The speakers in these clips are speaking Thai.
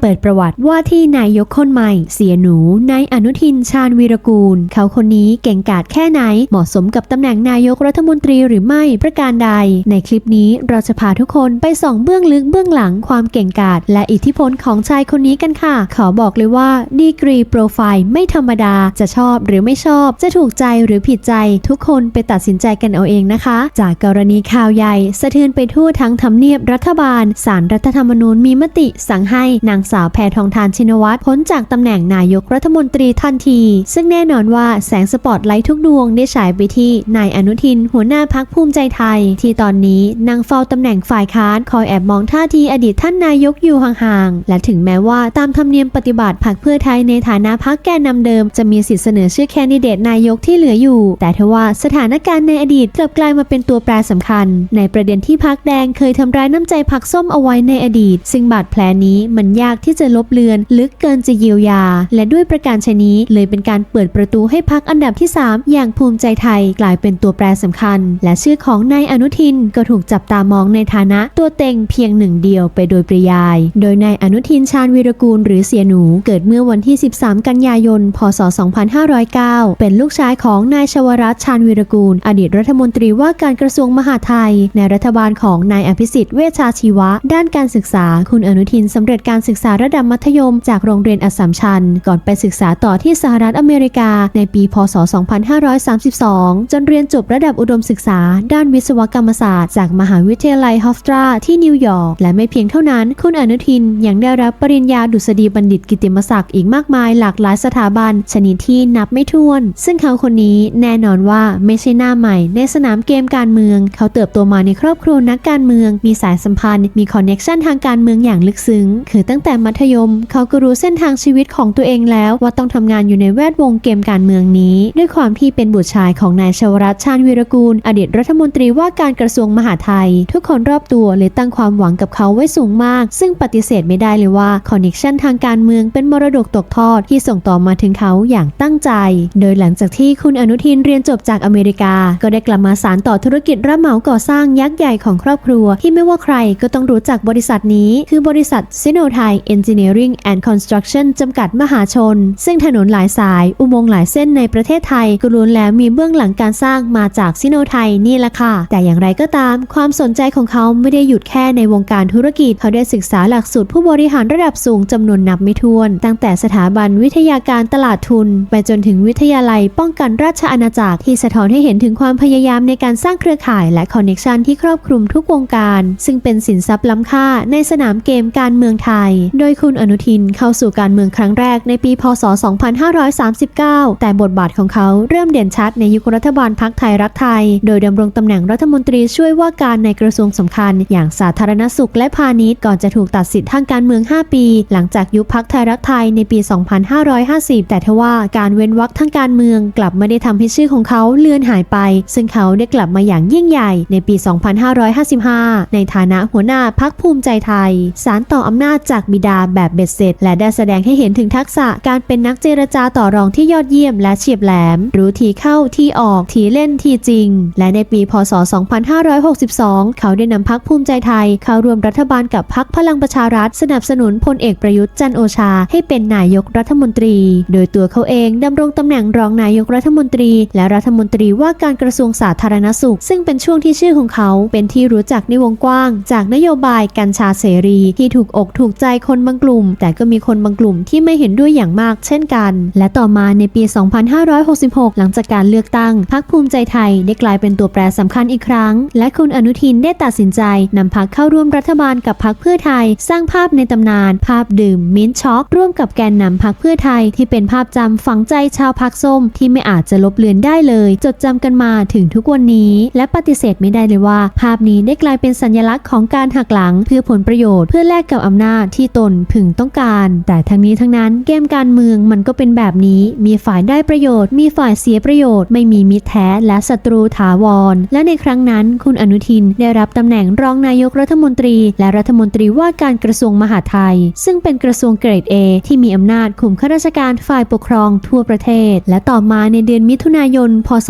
เปิดประวัติว่าที่นายกคนใหม่ เสียหนูนายอนุทินชาญวีรกูล เขาคนนี้เก่งกาจแค่ไหน เหมาะสมกับตำแหน่งนายกรัฐมนตรีหรือไม่ประการใด ในคลิปนี้เราจะพาทุกคนไปส่องเบื้องลึกเบื้องหลังความเก่งกาจและอิทธิพลของชายคนนี้กันค่ะ ขอบอกเลยว่าดีกรีโปรไฟล์ไม่ธรรมดาจะชอบหรือไม่ชอบ จะถูกใจหรือผิดใจ ทุกคนไปตัดสินใจกันเอาเองนะคะ จากกรณีข่าวใหญ่ สะเทือนไปทั่วทั้งทำเนียบรัฐบาลสารรัฐธรรมนูญมีมติสั่งให้นางสาวแพทองทานชินวัตรพ้นจากตำแหน่งนายกรัฐมนตรีทันที ซึ่งแน่นอนว่าแสงสปอตไลท์ทุกดวงได้ฉายไปที่นายอนุทิน หัวหน้าพักภูมิใจไทย ที่ตอนนี้นางเฝ้าตำแหน่งฝ่ายค้านคอยแอบมองท่าทีอดีตท่านนายกอยู่ห่างๆและถึงแม้ว่าตามธรรมเนียมปฏิบัติพรรคเพื่อไทยในฐานะพักแกนนำเดิม จะมีสิทธิเสนอชื่อแคนดิเดตนายกที่เหลืออยู่ แต่ทว่าสถานการณ์ในอดีตกลับกลายมาเป็นตัวแปรสำคัญ ในประเด็นที่พักแดงเคยทำร้ายน้ำใจพักส้มเอาไว้ในอดีต ซึ่งบาดแผลนี้มันยากที่จะลบเลือน ลึกเกินจะเยียวยา และด้วยประการชนี้เลยเป็นการเปิดประตูให้พักอันดับที่ 3 อย่างภูมิใจไทยกลายเป็นตัวแปรสำคัญ และชื่อของนายอนุทินก็ถูกจับตามองในฐานะตัวเต็งเพียงหนึ่งเดียวไปโดยปริยาย โดยนายอนุทินชาญวีรกูลหรือเสียหนูเกิดเมื่อวันที่ 13 กันยายน พศ 2509 เป็นลูกชายของนายชวรัตน์ชาญวีรกูล อดีตรัฐมนตรีว่าการกระทรวงมหาดไทย ในรัฐบาลของนายอภิสิทธิ์เวชชาชีวะ ด้านการศึกษา คุณอนุทินสำเร็จการศึกษาระดับมัธยมจากโรงเรียนอัสสัมชัญ ก่อนไปศึกษาต่อที่สหรัฐอเมริกาในปี พศ 2532 จนเรียนจบระดับอุดมศึกษา ด้านวิศวกรรมศาสตร์จากมหาวิทยาลัยฮอฟตราที่นิวยอร์ก และไม่เพียงเท่านั้น คุณอนุทินยังได้รับปริญญาดุษฎีบัณฑิตกิตติมศักดิ์อีกมากมายหลากหลายสถาบัน ชนิดที่นับไม่ถ้วน ซึ่งเขาคนนี้แน่นอนว่าไม่ใช่หน้าใหม่ ในสนามเกมการเมือง เขาเติบโตมาในครอบครัวนักการเมือง มีสายสัมพันธ์ มีคอนเน็ชันทางการเมืองอย่างลึกซึ้ง คือตั้งแต่มัธยม เขาก็รู้เส้นทางชีวิตของตัวเองแล้วว่าต้องทำงานอยู่ในแวดวงเกมการเมืองนี้ ด้วยความที่เป็นบุตรชายของนายชวรัตชาญวีรกูล อดีตรัฐมนตรีว่าการกระทรวงมหาดไทย ทุกคนรอบตัวเลยตั้งความหวังกับเขาไว้สูงมาก ซึ่งปฏิเสธไม่ได้เลยว่าคอนเน็ชันทางการเมืองเป็นมรดกตกทอดที่ส่งต่อมาถึงเขาอย่างตั้งใจ โดยหลังจากที่คุณอนุทินเรียนจบจากอเมริกา ก็ได้กลับมาสานต่อธุรกิจรับเหมาก่อสร้างยักษ์ใหญ่ของครอบครัว ที่ไม่ว่าใครก็ต้องรู้จักบริษัทนี้ คือบริษัทซิโนไทย Engineering and Construction จำกัดมหาชน ซึ่งถนนหลายสายอุโมงค์หลายเส้นในประเทศไทยก็ล้วนแล้วมีเบื้องหลังการสร้างมาจากซิโนไทยนี่แหละค่ะ แต่อย่างไรก็ตาม ความสนใจของเขาไม่ได้หยุดแค่ในวงการธุรกิจ เขาได้ศึกษาหลักสูตรผู้บริหารระดับสูงจำนวนนับไม่ถ้วน ตั้งแต่สถาบันวิทยาการตลาดทุน ไปจนถึงวิทยาลัยป้องกันราชอาณาจักรที่สะท้อนให้เห็นถึงความพยายามในการสร้างเครือข่ายและคอนเน็ชันที่ครอบคลุมทุกวงการ ซึ่งเป็นสินทรัพย์ล้ำค่าในสนามเกมการเมืองไทยโดยคุณอนุทินเข้าสู่การเมืองครั้งแรกในปี พศ 2539 แต่บทบาทของเขาเริ่มเด่นชัดในยุครัฐบาลพักไทยรักไทย โดยดำรงตำแหน่งรัฐมนตรีช่วยว่าการในกระทรวงสำคัญ อย่างสาธารณสุขและพาณิชย์ก่อนจะถูกตัดสิทธิ์ทางการเมือง 5 ปี หลังจากยุบพักไทยรักไทยในปี 2550 แต่ทว่าการเว้นวรรคทางการเมืองกลับไม่ได้ทำให้ชื่อของเขาเลือนหายไป ซึ่งเขาได้กลับมาอย่างยิ่งใหญ่ในปี 2555 ในฐานะหัวหน้าพักภูมิใจไทย สารต่ออำนาจจากบิดาแบบเบ็ดเสร็จ และได้แสดงให้เห็นถึงทักษะการเป็นนักเจรจาต่อรองที่ยอดเยี่ยมและเฉียบแหลม รู้ทีเข้าทีออกทีเล่นทีจริง และในปี พศ 2562 เขาได้นำพักภูมิใจไทย เข้าร่วมรัฐบาลกับพักพลังประชารัฐ สนับสนุนพลเอกประยุทธ์จันโอชา ให้เป็นนายกรัฐมนตรี โดยตัวเขาเองดำรงตำแหน่งรองนายกรัฐมนตรี และรัฐมนตรีว่าการกระทรวงสาธารณสุข ซึ่งเป็นช่วงที่ชื่อของเขาเป็นที่รู้จักในวงกว้าง จากนโยบายกัญชาเสรี ที่ถูกอกถูกใจคนบางกลุ่ม แต่ก็มีคนบางกลุ่มที่ไม่เห็นด้วยอย่างมากเช่นกัน และต่อมาในปี 2566 หลังจากการเลือกตั้งพรรคภูมิใจไทยได้กลายเป็นตัวแปรสำคัญอีกครั้ง และคุณอนุทินได้ตัดสินใจนำพรรคเข้าร่วมรัฐบาลกับพรรคเพื่อไทย สร้างภาพในตำนาน ภาพดื่มมิ้นช็อก ร่วมกับแกนนำพรรคเพื่อไทย ที่เป็นภาพจำฝังใจชาวพรรคส้ม ที่ไม่อาจจะลบเลือนได้เลย จดจำกันมาถึงทุกวันนี้ และปฏิเสธไม่ได้เลยว่า ภาพนี้ได้กลายเป็นสัญลักษณ์ของการหักหลัง เพื่อผลประโยชน์เพื่อแลกกับอำนาจที่ตนพึงต้องการ แต่ทั้งนี้ทั้งนั้นเกมการเมืองมันก็เป็นแบบนี้ มีฝ่ายได้ประโยชน์ มีฝ่ายเสียประโยชน์ ไม่มีมิตรแท้และศัตรูถาวร และในครั้งนั้นคุณอนุทินได้รับตำแหน่งรองนายกรัฐมนตรี และรัฐมนตรีว่าการกระทรวงมหาดไทย ซึ่งเป็นกระทรวงเกรด A ที่มีอำนาจคุมข้าราชการฝ่ายปกครองทั่วประเทศ และต่อมาในเดือนมิถุนายน พศ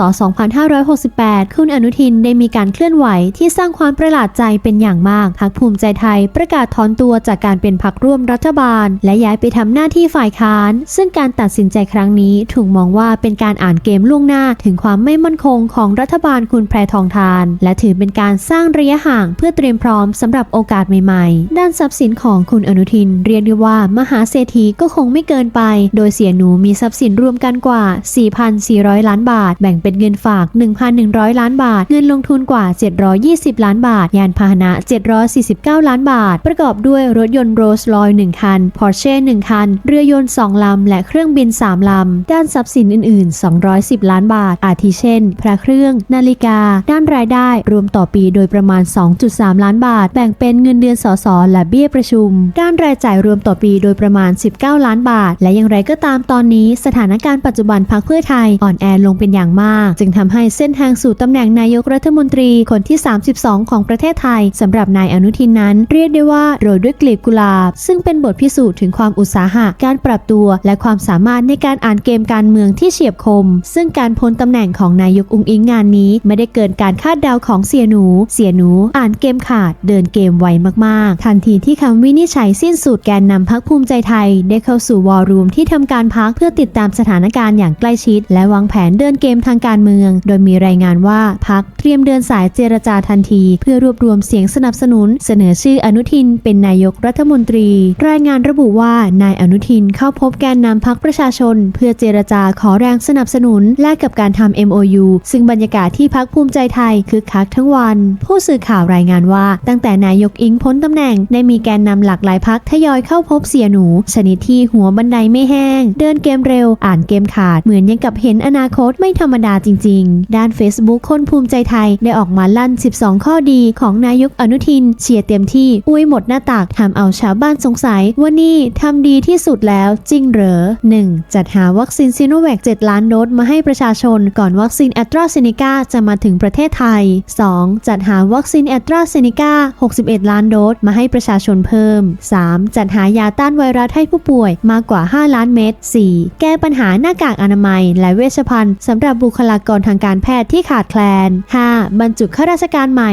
2568 คุณอนุทินได้มีการเคลื่อนไหวที่สร้างความประหลาดใจเป็นอย่างมากพรรคภูมิใจไทยประกาศถอนตัวจากการเป็นพรรคร่วมรัฐบาล และย้ายไปทำหน้าที่ฝ่ายค้าน ซึ่งการตัดสินใจครั้งนี้ถูกมองว่าเป็นการอ่านเกมล่วงหน้าถึงความไม่มั่นคงของรัฐบาลคุณแพรทองทาน และถือเป็นการสร้างระยะห่างเพื่อเตรียมพร้อมสำหรับโอกาสใหม่ๆ ด้านทรัพย์สินของคุณอนุทิน เรียกได้ว่ามหาเศรษฐีก็คงไม่เกินไป โดยเสียหนูมีทรัพย์สินรวมกันกว่า 4,400 ล้านบาท แบ่งเป็นเงินฝาก 1,100 ล้านบาท เงินลงทุนกว่า 720 ล้านบาท ยานพาหนะ 749 ล้านบาท ประกอบด้วยรถยนต์โรลส์รอย1คันพอร์เช่1คัน เรือยนต์ 2 ลำ และเครื่องบิน 3 ลำ ด้านทรัพย์สินอื่น ๆ 210 ล้านบาท อาทิเช่น พระเครื่อง นาฬิกา ด้านรายได้รวมต่อปีโดยประมาณ 2.3 ล้านบาท แบ่งเป็นเงินเดือนสสและเบี้ยประชุม ด้านรายจ่ายรวมต่อปีโดยประมาณ 19 ล้านบาท และอย่างไรก็ตามตอนนี้ สถานการณ์ปัจจุบันพรรคเพื่อไทยอ่อนแอลงเป็นอย่างมาก จึงทำให้เส้นทางสู่ตำแหน่งนายกรัฐมนตรีคนที่ 32 ของประเทศไทยสำหรับนายอนุทินนั้น เรียกได้ว่าโรยด้วยกลีบกุหลาบซึ่งเป็นบทพิสูจน์ถึงความอุตสาหะ การปรับตัวและความสามารถในการอ่านเกมการเมืองที่เฉียบคม ซึ่งการพ้นตำแหน่งของนายกอุงอิงงานนี้ ไม่ได้เกินการคาดเดาของเสียหนู เสียหนู อ่านเกมขาด เดินเกมไวมากๆ ทันทีที่คำวินิจฉัยสิ้นสุดแกนนำพักภูมิใจไทย ได้เข้าสู่วอลลุ่มที่ทำการพักเพื่อติดตามสถานการณ์อย่างใกล้ชิด และวางแผนเดินเกมทางการเมือง โดยมีรายงานว่าพักเตรียมเดินสายเจรจาทันที เพื่อรวบรวมเสียงสนับสนุน เสนอชื่ออนุทินเป็นนายกรัฐมนตรีรายงานระบุว่านายอนุทินเข้าพบแกนนำพักประชาชน เพื่อเจรจาขอแรงสนับสนุนแลกกับการทำ MOU ซึ่งบรรยากาศที่พักภูมิใจไทยคึกคักทั้งวัน ผู้สื่อข่าวรายงานว่าตั้งแต่นายกอิงพ้นตำแหน่งได้มีแกนนำหลากหลายพักทยอยเข้าพบเสียหนู ชนิดที่หัวบันไดไม่แห้ง เดินเกมเร็ว อ่านเกมขาด เหมือนยังกับเห็นอนาคตไม่ธรรมดาจริง ๆ ด้าน Facebook คนภูมิใจไทยได้ออกมาลั่น 12 ข้อดีของนายกอนุทินเชียร์เต็มที่อวยหมดหน้าตากทำเอาชาวบ้านสงสัยว่านี่ทำดีที่สุดแล้วจริงเหรอ 1. จัดหาวัคซีนซิโนแวค7ล้านโดสมาให้ประชาชน ก่อนวัคซีนแอตราเซเนกาจะมาถึงประเทศไทย 2. จัดหาวัคซีนแอตราเซเนกา61 ล้านโดสมาให้ประชาชนเพิ่ม 3. จัดหายาต้านไวรัสให้ผู้ป่วยมากกว่า 5 ล้านเม็ด 4. แก้ปัญหาหน้ากากอนามัย และเวชภัณฑ์สำหรับบุคลากรทางการแพทย์ที่ขาดแคลน 5. บรรจุข้าราชการใหม่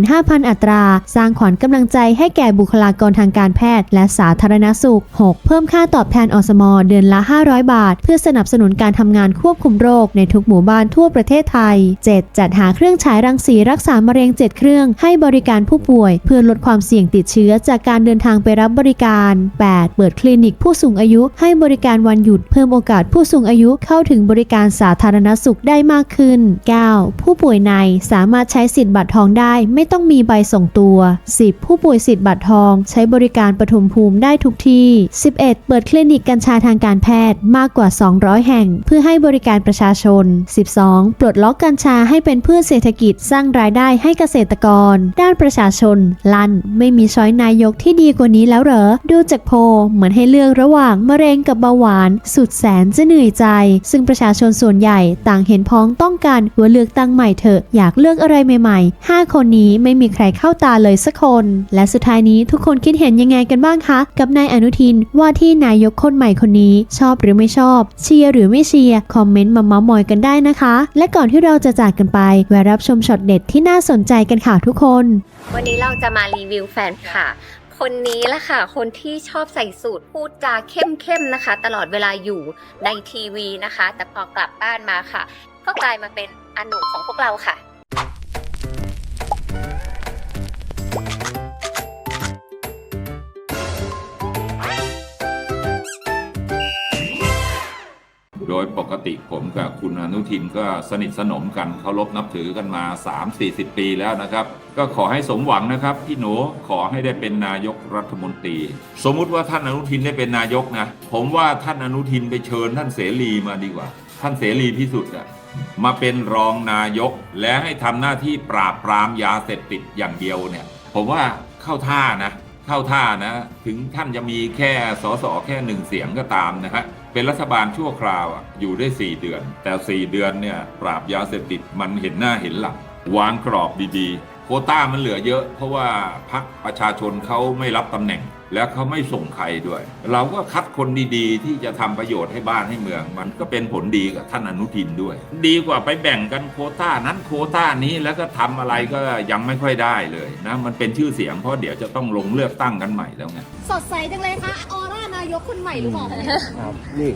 45,000 อัตรา สร้างขวัญกำลังใจให้แก่บุคลากรทางการแพทย์และสาธารณสุข 6. เพิ่มค่าตอบแทนอสม เดือนละ 500 บาท เพื่อสนับสนุนการทำงานควบคุมโรคในทุกหมู่บ้านทั่วประเทศไทย 7. จัดหาเครื่องฉายรังสีรักษามะเร็ง 7 เครื่องให้บริการผู้ป่วย เพื่อลดความเสี่ยงติดเชื้อจากการเดินทางไปรับบริการ 8. เปิดคลินิกผู้สูงอายุให้บริการวันหยุด เพิ่มโอกาสผู้สูงอายุเข้าถึงบริการสาธารณสุขได้มากขึ้น 9. ผู้ป่วยในสามารถใช้สิทธิ์บัตรทองได้ ไม่ต้องมีใบส่งตัว 10. ผู้ป่วยสิทธิ์บัตรทอง ใช้บริการปฐมภูมิได้ทุกที่ 11. เปิดคลินิกกัญชาทางการแพทย์มากกว่า 200 แห่ง เพื่อให้บริการประชาชน 12. ปลดล็อกกัญชาให้เป็นพืชเศรษฐกิจสร้างรายได้ให้เกษตรกร ด้านประชาชน ลั่น ไม่มีช้อยนายกที่ดีกว่านี้แล้วเหรอ ดูจากโพลเหมือนให้เลือกระหว่างมะเร็งกับเบาหวาน สุดแสนจะเหนื่อยใจ ซึ่งประชาชนส่วนใหญ่ต่างเห็นพ้องต้องกันว่าเลือกตั้งใหม่เถอะอยากเลือกอะไรใหม่ๆ 5 คนนี้ไม่มีใครเข้าตาเลยสักคน และสุดท้ายนี้ทุกคนคิดเห็นยังไงกันบ้างคะ กับนายอนุทินว่าที่นายกคนใหม่คนนี้ ชอบหรือไม่ชอบ เชียร์หรือไม่เชียร์คอมเมนต์มาเมาส์มอยกันได้นะคะ และก่อนที่เราจะจากกันไปแวะรับชมช็อตเด็ดที่น่าสนใจกันค่ะทุกคน วันนี้เราจะมารีวิวแฟนค่ะคนนี้ละค่ะ คนที่ชอบใส่สูตรพูดจาเข้มๆนะคะ ตลอดเวลาอยู่ในทีวีนะคะ แต่พอกลับบ้านมาค่ะ ก็กลายมาเป็นอนุของพวกเราค่ะ โดยปกติผมกับคุณอนุทินก็สนิทสนมกันเคารพนับถือกันมา 3-40 ปีแล้วนะครับ ก็ขอให้สมหวังนะครับพี่หนูขอให้ได้เป็นนายกรัฐมนตรี สมมุติว่าท่านอนุทินได้เป็นนายกนะ ผมว่าท่านอนุทินไปเชิญท่านเสรีมาดีกว่า ท่านเสรีพิสุทธิ์อะมาเป็นรองนายก และให้ทำหน้าที่ปราบปรามยาเสพติดอย่างเดียวเนี่ย ผมว่าเข้าท่านะ เข้าท่านะ ถึงท่านจะมีแค่สสแค่หนึ่งเสียงก็ตามนะฮะ เป็นรัฐบาลชั่วคราวอะอยู่ได้ 4 เดือน แต่ 4 เดือนเนี่ยปราบยาเสพติดมันเห็นหน้าเห็นหลังวางกรอบดีๆ โควต้ามันเหลือเยอะ เพราะว่าพรรคประชาชนเขาไม่รับตำแหน่ง แล้วเขาไม่ส่งใครด้วย เราก็คัดคนดีๆ ที่จะทำประโยชน์ให้บ้านให้เมือง มันก็เป็นผลดีกับท่านอนุทินด้วย ดีกว่าไปแบ่งกันโควต้านั้นโควต้านี้แล้วก็ทำอะไรก็ยังไม่ค่อยได้เลยนะมันเป็นชื่อเสียงเพราะเดี๋ยวจะต้องลงเลือกตั้งกันใหม่แล้วไงสดใสจังเลยค่ะออร่านายกคนใหม่หรือเปล่าครับนี่